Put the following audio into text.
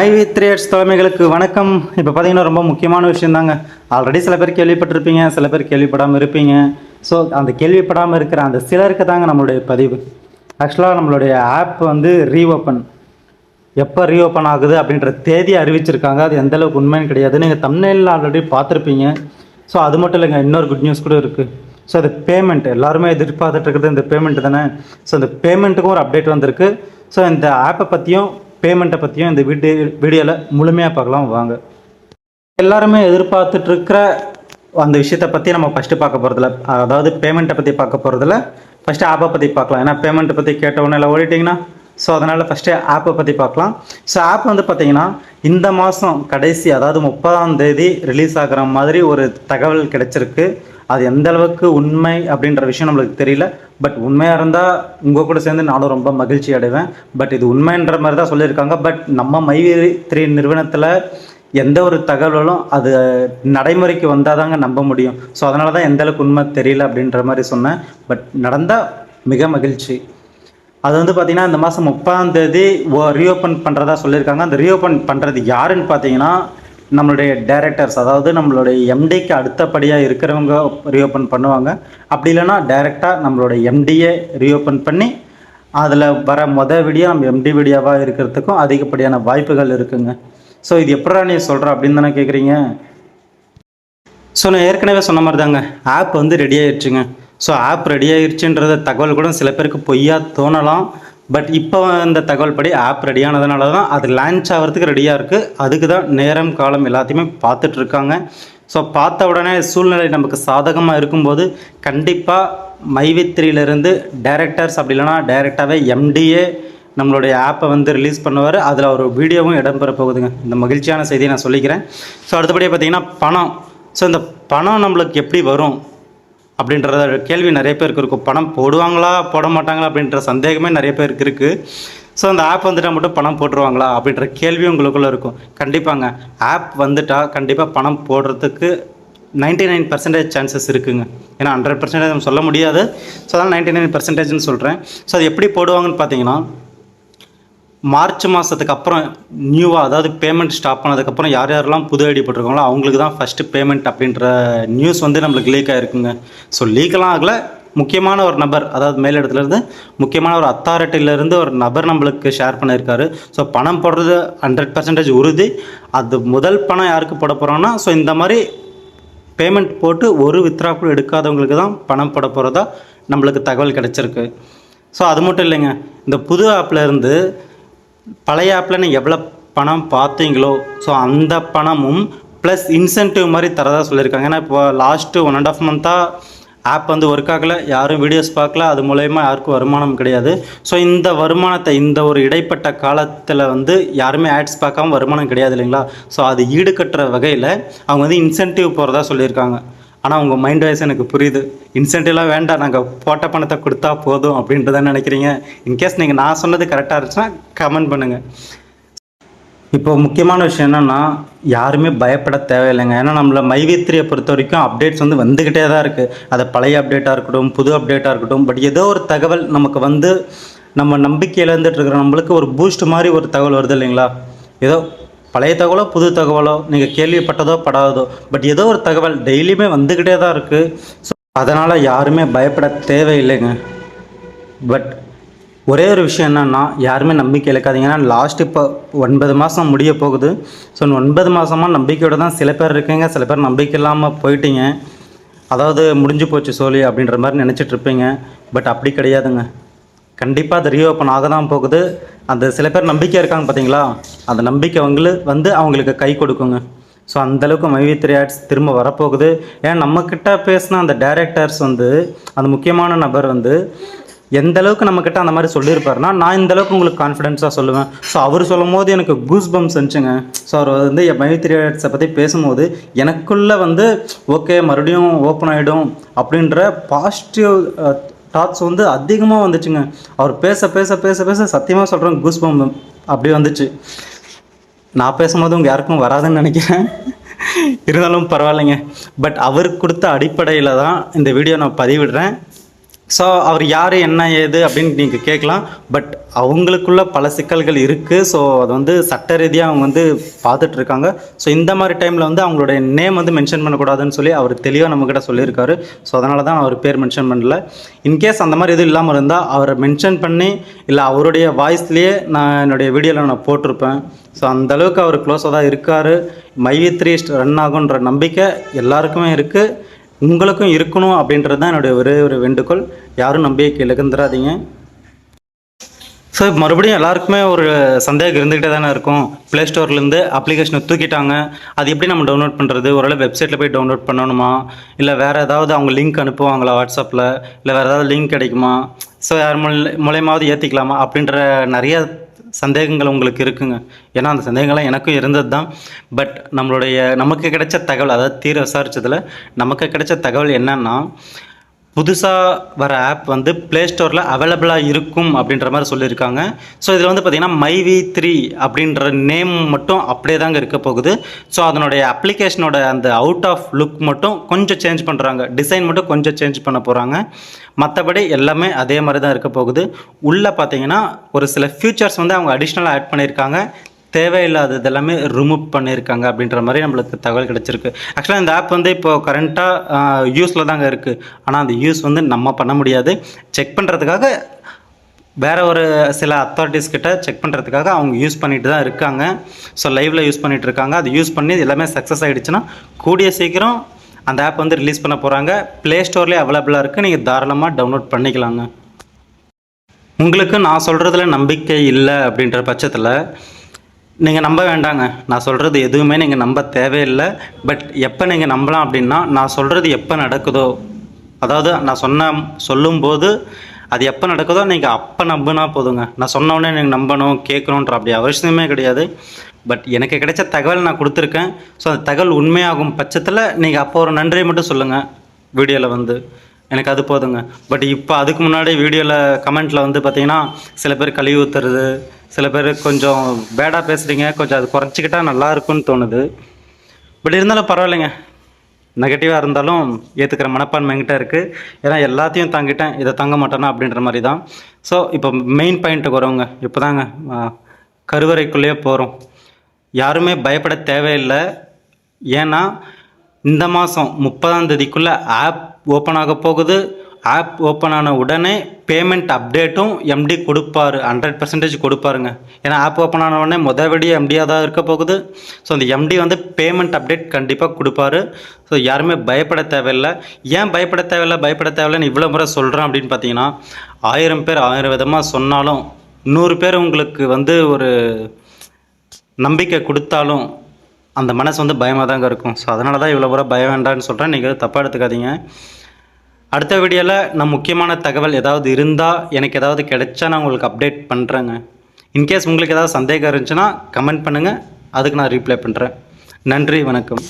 IV Threads தலைமைகளுக்கு வணக்கம். இப்போ பார்த்தீங்கன்னா ரொம்ப முக்கியமான விஷயம் தாங்க ஆல்ரெடி சில பேர் கேள்விப்பட்டிருப்பீங்க சில பேர் கேள்விப்படாமல் இருப்பீங்க. ஸோ அந்த கேள்விப்படாமல் இருக்கிற அந்த சிலருக்கு தாங்க நம்மளுடைய பதிவு. ஆக்சுவலாக நம்மளுடைய ஆப் வந்து ரீஓப்பன் எப்போ ரீஓப்பன் ஆகுது அப்படின்ற தேதி அறிவிச்சிருக்காங்க. அது எந்த அளவுக்கு உண்மைன்னு கிடையாது. நீங்கள் தமிழ்நில ஆல்ரெடி பார்த்துருப்பீங்க. ஸோ அது மட்டும் இல்லைங்க இன்னொரு குட் நியூஸ் கூட இருக்குது ஸோ அது பேமெண்ட் எல்லாருமே எதிர்பார்த்துட்டு இருக்கிறது இந்த பேமெண்ட் தானே. ஸோ இந்த பேமெண்ட்டுக்கும் ஒரு அப்டேட் வந்திருக்கு. ஸோ இந்த ஆப்பை பற்றியும் பேமெண்ட்டை பற்றியும் இந்த வீடியோ வீடியோவில் முழுமையாக பார்க்கலாம் வாங்க. எல்லாருமே எதிர்பார்த்துட்டு இருக்கிற அந்த விஷயத்தை பற்றி நம்ம ஃபஸ்ட்டு பார்க்க போகிறதில்ல அதாவது பேமெண்ட்டை பற்றி பார்க்க போகிறதில்ல ஃபஸ்ட்டு ஆப்பை பற்றி பார்க்கலாம். ஏன்னா பேமெண்ட்டை பற்றி கேட்ட உடனே ஓடிட்டிங்கன்னா ஸோ அதனால் ஃபஸ்ட்டு ஆப்பை பற்றி பார்க்கலாம். ஸோ ஆப் வந்து பார்த்திங்கன்னா இந்த மாதம் கடைசி அதாவது முப்பதாம் தேதி ரிலீஸ் ஆகிற மாதிரி ஒரு தகவல் கிடச்சிருக்கு. அது எந்த அளவுக்கு உண்மை அப்படின்ற விஷயம் நம்மளுக்கு தெரியல. பட் உண்மையாக இருந்தால் உங்கள் கூட சேர்ந்து நானும் ரொம்ப மகிழ்ச்சி அடைவேன். பட் இது உண்மைன்ற மாதிரி தான் சொல்லியிருக்காங்க. பட் நம்ம மைவி த்ரீ நிறுவனத்தில் எந்த ஒரு தகவலும் அது நடைமுறைக்கு வந்தால் தாங்க நம்ப முடியும். ஸோ அதனால தான் எந்த அளவுக்கு உண்மை தெரியல அப்படின்ற மாதிரி சொன்னேன். பட் நடந்தால் மிக மகிழ்ச்சி. அது வந்து பார்த்திங்கன்னா இந்த மாதம் முப்பதாம் தேதி ரீஓப்பன் பண்ணுறதா சொல்லியிருக்காங்க. அந்த ரீஓப்பன் பண்ணுறது யாருன்னு பார்த்தீங்கன்னா நம்மளுடைய டைரக்டர்ஸ் அதாவது நம்மளுடைய எம்டிக்கு அடுத்தபடியாக இருக்கிறவங்க ரீஓப்பன் பண்ணுவாங்க. அப்படி இல்லைன்னா டைரெக்டாக நம்மளுடைய எம்டியை ரீஓப்பன் பண்ணி அதில் வர மொதல் வீடியோ நம்ம எம்டி வீடியோவாக இருக்கிறதுக்கும் அதிகப்படியான வாய்ப்புகள் இருக்குங்க. ஸோ இது எப்படா நீ சொல்கிற அப்படின்னு தானே கேட்குறீங்க ஸோ நான் ஏற்கனவே சொன்ன மாதிரி தாங்க ஆப் வந்து ரெடி ஆயிடுச்சுங்க ஸோ ஆப் ரெடி ஆயிடுச்சுன்றத தகவல் கூட சில பேருக்கு பொய்யா தோணலாம். பட் இப்போ இந்த தகவல் படி ஆப் ரெடியானதுனால தான் அது லான்ச் ஆகிறதுக்கு ரெடியாக இருக்குது அதுக்கு தான் நேரம் காலம் எல்லாத்தையுமே பார்த்துட்ருக்காங்க. ஸோ பார்த்த உடனே சூழ்நிலை நமக்கு சாதகமாக இருக்கும்போது கண்டிப்பாக மைவித்ரியிலேருந்து டைரக்டர்ஸ் அப்படி இல்லைன்னா டைரெக்டாகவே எம்டிஏ நம்மளுடைய ஆப்பை வந்து ரிலீஸ் பண்ணுவார். அதில் ஒரு வீடியோவும் இடம்பெற போகுதுங்க. இந்த மகிழ்ச்சியான செய்தியை நான் சொல்லிக்கிறேன். ஸோ அடுத்தபடியாக பார்த்தீங்கன்னா பணம். ஸோ இந்த பணம் நம்மளுக்கு எப்படி வரும்? அப்படின்றத கேள்வி நிறைய பேருக்கு இருக்கும். பணம் போடுவாங்களா? போட மாட்டாங்களா? அப்படின்ற சந்தேகமே நிறைய பேருக்கு இருக்குது ஸோ அந்த ஆப் வந்துட்டால் மட்டும் பணம் போட்டுருவாங்களா? அப்படின்ற கேள்வி உங்களுக்குள்ளே இருக்கும். கண்டிப்பாங்க. ஆப் வந்துட்டால் கண்டிப்பாக பணம் போடுறதுக்கு 99% நைன் பர்சன்டேஜ் சான்சஸ் இருக்குங்க. ஏன்னா ஹண்ட்ரட் பர்சன்டேஜ் நம்ம சொல்ல முடியாது. ஸோ அதனால் நைன்டி நைன் பர்சன்டேஜ்னு சொல்கிறேன் ஸோ அது எப்படி போடுவாங்கன்னு பார்த்தீங்கன்னா மார்ச் மாதத்துக்கு அப்புறம் நியூவாக அதாவது பேமெண்ட் ஸ்டாப் பண்ணதுக்கப்புறம் யார் யாரெல்லாம் புது ஐடி போட்டிருக்காங்களோ அவங்களுக்கு தான் ஃபஸ்ட்டு பேமெண்ட் அப்படின்ற நியூஸ் வந்து நம்மளுக்கு லீக் ஆகிருக்குங்க ஸோ லீக்கெல்லாம் ஆகல. முக்கியமான ஒரு நபர் அதாவது மேலிடத்துலேருந்து முக்கியமான ஒரு அத்தாரிட்டியிலேருந்து ஒரு நபர் நம்மளுக்கு ஷேர் பண்ணியிருக்காரு. ஸோ பணம் போடுறது ஹண்ட்ரட் பர்சன்டேஜ் உறுதி. அது முதல் பணம் யாருக்கு போட போகிறோன்னா ஸோ இந்த மாதிரி பேமெண்ட் போட்டு ஒரு வித்ரா கூட எடுக்காதவங்களுக்கு தான் பணம் போட போகிறதா நம்மளுக்கு தகவல் கிடச்சிருக்கு. ஸோ அது மட்டும் இல்லைங்க. இந்த புது ஆப்பில் இருந்து பழைய ஆப்பில் நீங்கள் எவ்வளோ பணம் பார்த்தீங்களோ ஸோ அந்த பணமும் ப்ளஸ் இன்சென்டிவ் மாதிரி தரதா சொல்லியிருக்காங்க. ஏன்னா இப்போ லாஸ்ட்டு ஒன் அண்ட் ஆஃப் மந்த்தாக ஆப் வந்து ஒர்க் ஆகலை. யாரும் வீடியோஸ் பார்க்கல. அது மூலயமா யாருக்கும் வருமானம் கிடையாது. ஸோ இந்த வருமானத்தை இந்த ஒரு இடைப்பட்ட காலத்தில் வந்து யாருமே ஆட்ஸ் பார்க்காம வருமானம் கிடையாது இல்லைங்களா? ஸோ அது ஈடுகட்டுற வகையில் அவங்க வந்து இன்சென்டிவ் போகிறதா சொல்லியிருக்காங்க. ஆனால் உங்கள் மைண்ட் வைஸ் எனக்கு புரியுது. இன்சென்டிவ்லாம் வேண்டாம். நாங்கள் போட்ட பணத்தை கொடுத்தா போதும் அப்படின்றத நினைக்கிறீங்க. இன்கேஸ் நீங்கள் நான் சொன்னது கரெக்டாக இருந்துச்சுன்னா கமெண்ட் பண்ணுங்கள் இப்போ முக்கியமான விஷயம் என்னென்னா யாருமே பயப்பட தேவையில்லைங்க. ஏன்னா நம்மளை மைவித்திரியை பொறுத்த வரைக்கும் அப்டேட்ஸ் வந்து வந்துக்கிட்டே தான் இருக்குது அது பழைய அப்டேட்டாக இருக்கட்டும் புது அப்டேட்டாக இருக்கட்டும் பட் ஏதோ ஒரு தகவல் நமக்கு வந்து நம்ம நம்பிக்கை இழந்துட்டு இருக்கிற நம்மளுக்கு ஒரு பூஸ்ட் மாதிரி ஒரு தகவல் வருது இல்லைங்களா? ஏதோ பழைய தகவலோ புது தகவலோ நீங்கள் கேள்விப்பட்டதோ படாததோ பட் ஏதோ ஒரு தகவல் டெய்லியுமே வந்துக்கிட்டே தான் இருக்குது ஸோ அதனால் யாருமே பயப்பட தேவையில்லைங்க. பட் ஒரே ஒரு விஷயம் என்னென்னா யாருமே நம்பிக்கை இழக்காதீங்க. ஏன்னா லாஸ்ட் இப்போ ஒன்பது மாதம் முடிய போகுது. ஸோ ஒன்பது மாதமாக நம்பிக்கையோடு தான் சில பேர் இருக்கீங்க. சில பேர் நம்பிக்கை இல்லாமல் போயிட்டீங்க. அதாவது முடிஞ்சு போச்சு சோழி அப்படின்ற மாதிரி நினச்சிட்டு இருப்பீங்க. பட் அப்படி கிடையாதுங்க. கண்டிப்பாக அது ரீஓப்பன் ஆக தான் போகுது. அந்த சில பேர் நம்பிக்கை இருக்காங்க பார்த்தீங்களா அந்த நம்பிக்கை அவங்களுக்கு வந்து அவங்களுக்கு கை கொடுக்குங்க. ஸோ அந்தளவுக்கு மைவித்திரி ஆட்ஸ் திரும்ப வரப்போகுது. ஏன்னா நம்மக்கிட்ட பேசின அந்த டேரக்டர்ஸ் வந்து அந்த முக்கியமான நபர் வந்து எந்த அளவுக்கு நம்மக்கிட்ட அந்த மாதிரி சொல்லியிருப்பாருன்னா நான் இந்த அளவுக்கு உங்களுக்கு கான்ஃபிடென்ஸாக சொல்லுவேன். ஸோ அவர் சொல்லும் போது எனக்கு கூஸ் பம்ஸ் இருந்துச்சுங்க ஸோ அவர் வந்து என் மைவித்திரி ஆட்ஸை பற்றி பேசும்போது எனக்குள்ளே வந்து ஓகே மறுபடியும் ஓப்பன் ஆகிடும் அப்படின்ற பாசிட்டிவ் தாட்ஸ் வந்து அதிகமாக வந்துச்சுங்க. அவர் பேச பேச பேச பேச சத்தியமாக சொல்கிறேன் கூஸ் பம்ப் அப்படி வந்துச்சு. நான் பேசும்போது உங்கள் யாருக்கும் வராதுன்னு நினைக்கிறேன். இருந்தாலும் பரவாயில்லைங்க. பட் அவர் கொடுத்த அடிப்படையில் தான் இந்த வீடியோ நான் பதிவிடுறேன். ஸோ அவர் யார் என்ன ஏது அப்படின்னு நீங்கள் கேட்கலாம். பட் அவங்களுக்குள்ள பல சிக்கல்கள் இருக்குது ஸோ அது வந்து சட்ட ரீதியாக அவங்க வந்து பார்த்துட்டு இருக்காங்க ஸோ இந்த மாதிரி டைமில் வந்து அவங்களுடைய நேம் வந்து மென்ஷன் பண்ணக்கூடாதுன்னு சொல்லி அவர் தெளிவாக நம்மக்கிட்ட சொல்லியிருக்காரு. ஸோ அதனால தான் அவர் பேர் மென்ஷன் பண்ணல. இன்கேஸ் அந்த மாதிரி எதுவும் இல்லாமல் இருந்தால் அவரை மென்ஷன் பண்ணி இல்லை அவருடைய வாய்ஸ்லேயே நான் என்னுடைய வீடியோவில் நான் போட்டிருப்பேன். ஸோ அந்த அளவுக்கு அவர் க்ளோஸாக தான் இருக்கார். மைவி த்ரீ ரன் ஆகுன்ற நம்பிக்கை எல்லாருக்குமே இருக்குது உங்களுக்கும் இருக்கணும் அப்படின்றது தான் என்னுடைய ஒரே ஒரு வேண்டுகோள். யாரும் நம்பிக்கை இழந்துடாதீங்க ஸோ மறுபடியும் எல்லாருக்குமே ஒரு சந்தேகம் இருந்துக்கிட்டே தானே இருக்கும். ப்ளே ஸ்டோர்லேருந்து அப்ளிகேஷனை தூக்கிட்டாங்க. அது எப்படி நம்ம டவுன்லோட் பண்ணுறது ஓரளவு வெப்சைட்டில் போய் டவுன்லோட் பண்ணணுமா? இல்லை வேறு ஏதாவது அவங்க லிங்க் அனுப்புவாங்களா வாட்ஸ்அப்பில் இல்லை வேறு ஏதாவது லிங்க் கிடைக்குமா? ஸோ யார் மூல மூலயமாவது ஏற்றிக்கலாமா அப்படின்ற நிறைய சந்தேகங்கள் உங்களுக்கு இருக்குங்க. ஏன்னா அந்த சந்தேகங்கள்லாம் எனக்கும் இருந்தது தான் பட் நம்மளுடைய நமக்கு கிடைச்ச தகவல் அதாவது தீர விசாரித்ததில் நமக்கு கிடைச்ச தகவல் என்னன்னா புதுசாக வர ஆப் வந்து ப்ளே ஸ்டோரில் அவைலபிளாக இருக்கும் அப்படின்ற மாதிரி சொல்லியிருக்காங்க. ஸோ இதில் வந்து பார்த்திங்கன்னா மைவி த்ரீ அப்படின்ற நேம் மட்டும் அப்படியே தாங்க இருக்க போகுது. ஸோ அதனுடைய அப்ளிகேஷனோட அந்த அவுட் ஆஃப் லுக் மட்டும் கொஞ்சம் சேஞ்ச் பண்ணுறாங்க டிசைன் மட்டும் கொஞ்சம் சேஞ்ச் பண்ண போகிறாங்க மற்றபடி எல்லாமே அதே மாதிரி தான் இருக்க போகுது. உள்ளே பார்த்தீங்கன்னா ஒரு சில ஃபியூச்சர்ஸ் வந்து அவங்க அடிஷ்னலாக ஆட் பண்ணியிருக்காங்க. தேவையில்லாதது எல்லாமே ரிமூவ் பண்ணியிருக்காங்க அப்படின்ற மாதிரி நம்மளுக்கு தகவல் கிடச்சிருக்கு. ஆக்சுவலாக இந்த ஆப் வந்து இப்போ கரண்ட்டாக யூஸில் தாங்க இருக்குது ஆனால் அந்த யூஸ் வந்து நம்ம பண்ண முடியாது. செக் பண்ணுறதுக்காக வேற ஒரு சில அத்தாரிட்டிஸ் கிட்ட செக் பண்ணுறதுக்காக அவங்க யூஸ் பண்ணிட்டு தான் இருக்காங்க. ஸோ லைவில் யூஸ் பண்ணிட்டு இருக்காங்க. அது யூஸ் பண்ணி எல்லாமே சக்ஸஸ் ஆகிடுச்சுன்னா கூடிய சீக்கிரம் அந்த ஆப் வந்து ரிலீஸ் பண்ண போகிறாங்க ப்ளே ஸ்டோர்லேயே அவைலபிளாக இருக்குது நீங்கள் தாராளமாக டவுன்லோட் பண்ணிக்கலாங்க. உங்களுக்கு நான் சொல்கிறதுல நம்பிக்கை இல்லை அப்படின்ற பட்சத்தில் நீங்கள் நம்ப வேண்டாங்க. நான் சொல்கிறது எதுவுமே நீங்கள் நம்ப தேவையில்லை. பட் எப்போ நீங்கள் நம்பலாம் அப்படின்னா நான் சொல்கிறது எப்போ நடக்குதோ. அதாவது நான் சொன்ன சொல்லும்போது அது எப்போ நடக்குதோ நீங்கள் அப்போ நம்பினா போதுங்க. நான் சொன்ன உடனே நீங்கள் நம்பணும் கேட்கணுன்ற அப்படி அவசியமே கிடையாது. பட் எனக்கு கிடைச்ச தகவல் நான் கொடுத்துருக்கேன். ஸோ அந்த தகவல் உண்மையாகும் பட்சத்தில் நீங்கள் அப்போ ஒரு நன்றியை மட்டும் சொல்லுங்கள் வீடியோவில் வந்து. எனக்கு அது போதுங்க. பட் இப்போ அதுக்கு முன்னாடி வீடியோவில் கமெண்ட்டில் வந்து பார்த்தீங்கன்னா சில பேர் கழுவி ஊற்றுறது சில பேர் கொஞ்சம் பேடாக பேசுகிறீங்க கொஞ்சம் அது குறைச்சிக்கிட்டா நல்லா இருக்கும்னு தோணுது. பட் இருந்தாலும் பரவாயில்லைங்க. நெகட்டிவாக இருந்தாலும் ஏற்றுக்கிற மனப்பான்மை என்கிட்ட இருக்குது ஏன்னா எல்லாத்தையும் தாங்கிட்டேன். இதை தாங்க மாட்டேனா அப்படின்ற மாதிரி தான் ஸோ இப்போ மெயின் பாயிண்ட்டுக்கு வரவங்க இப்போ தாங்க கருவறைக்குள்ளேயே போகிறோம் யாருமே பயப்பட தேவையில்லை. ஏன்னா இந்த மாதம் முப்பதாம் தேதிக்குள்ளே ஆப் ஓப்பன் ஆக போகுது. ஆப் ஓப்பன் ஆன உடனே பேமெண்ட் அப்டேட்டும் எம்டி கொடுப்பாரு. ஹண்ட்ரட் பர்சன்டேஜ் கொடுப்பாருங்க. ஏன்னா ஆப் ஓப்பன் ஆன உடனே முத எம்டியாக தான் இருக்க போகுது. ஸோ அந்த எம்டி வந்து பேமெண்ட் அப்டேட் கண்டிப்பாக கொடுப்பாரு. ஸோ யாருமே பயப்பட தேவையில்லை. ஏன் பயப்பட தேவையில்லை? பயப்பட தேவையில்லைன்னு இவ்வளோ முறை சொல்கிறேன் அப்படின்னு பார்த்தீங்கன்னா ஆயிரம் பேர் ஆயிரம் விதமாக சொன்னாலும் நூறு பேர் உங்களுக்கு வந்து ஒரு நம்பிக்கை கொடுத்தாலும் அந்த மனசு வந்து பயமாக தாங்க இருக்கும். ஸோ அதனால தான் இவ்வளோ முறை பயம் வேண்டாம்னு சொல்கிறேன் நீங்கள் தப்பாக எடுத்துக்காதீங்க. அடுத்த வீடியோவில் நான் முக்கியமான தகவல் ஏதாவது இருந்தால் எனக்கு ஏதாவது கிடைச்சா நான் உங்களுக்கு அப்டேட் பண்ணுறேங்க இன்கேஸ் உங்களுக்கு ஏதாவது சந்தேகம் இருந்துச்சுன்னா கமெண்ட் பண்ணுங்கள் அதுக்கு நான் ரீப்ளை பண்ணுறேன் நன்றி வணக்கம்.